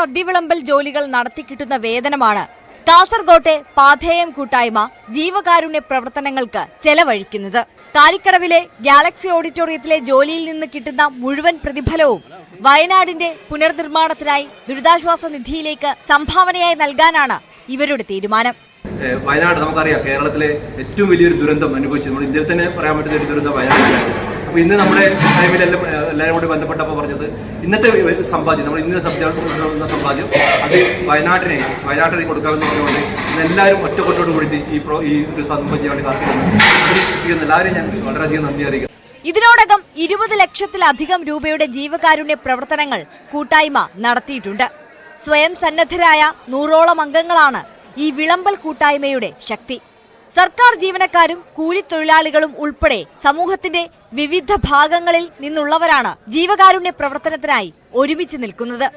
സദ്യ ജോലികൾ നടത്തിക്കിട്ടുന്ന വേതനമാണ്. കാസർകോട്ടെ പാഥേയം കൂട്ടായ്മ ജീവകാരുണ്യ പ്രവർത്തനങ്ങൾക്ക് ചെലവഴിക്കുന്നത്. താലിക്കടവിലെ ഗാലക്സി ഓഡിറ്റോറിയത്തിലെ ജോലിയിൽ നിന്ന് കിട്ടുന്ന മുഴുവൻ പ്രതിഫലവും വയനാടിന്റെ പുനർനിർമ്മാണത്തിനായി ദുരിതാശ്വാസ നിധിയിലേക്ക് സംഭാവനയായി നൽകാനാണ് ഇവരുടെ തീരുമാനം. വയനാട് നമുക്കറിയാം കേരളത്തിലെ ഏറ്റവും വലിയൊരു ദുരന്തം അനുഭവിച്ചു നമ്മൾ ഇന്ത്യയിൽ തന്നെ പറയാൻ പറ്റുന്ന ഒരു ദുരന്തം വയനാട് അപ്പോൾ ഇന്ന് നമ്മുടെ ടൈമിലെല്ലാം എല്ലാവരും കൂടി ബന്ധപ്പെട്ടപ്പോൾ പറഞ്ഞത് ഇന്നത്തെ സമ്പാദ്യം നമ്മൾ ഇന്ന് സംസാരിക്കുന്ന സമ്പാദ്യം അത് വയനാട്ടിനെ വയനാട്ടിനെ കൊടുക്കാമെന്ന് പറഞ്ഞുകൊണ്ട് ഇന്ന് എല്ലാവരും ഒറ്റക്കൊട്ടോട് കൂടി ഈ പ്രോ ഈ ഒരു സമ്പാദ്യം വേണ്ടി കാത്തിരിക്കുന്നു. എല്ലാവരും ഞാൻ വളരെയധികം നന്ദി അറിയിക്കുന്നു. ഇതിനോടകം ഇരുപത് ലക്ഷത്തിലധികം രൂപയുടെ ജീവകാരുണ്യ പ്രവർത്തനങ്ങൾ കൂട്ടായ്മ നടത്തിയിട്ടുണ്ട്. സ്വയം സന്നദ്ധരായ നൂറോളം അംഗങ്ങളാണ് ഈ വിളമ്പൽ കൂട്ടായ്മയുടെ ശക്തി. സർക്കാർ ജീവനക്കാരും കൂലിത്തൊഴിലാളികളും ഉൾപ്പെടെ സമൂഹത്തിന്റെ വിവിധ ഭാഗങ്ങളിൽ നിന്നുള്ളവരാണ് ജീവകാരുണ്യ പ്രവർത്തനത്തിനായി ഒരുമിച്ച് നിൽക്കുന്നത്.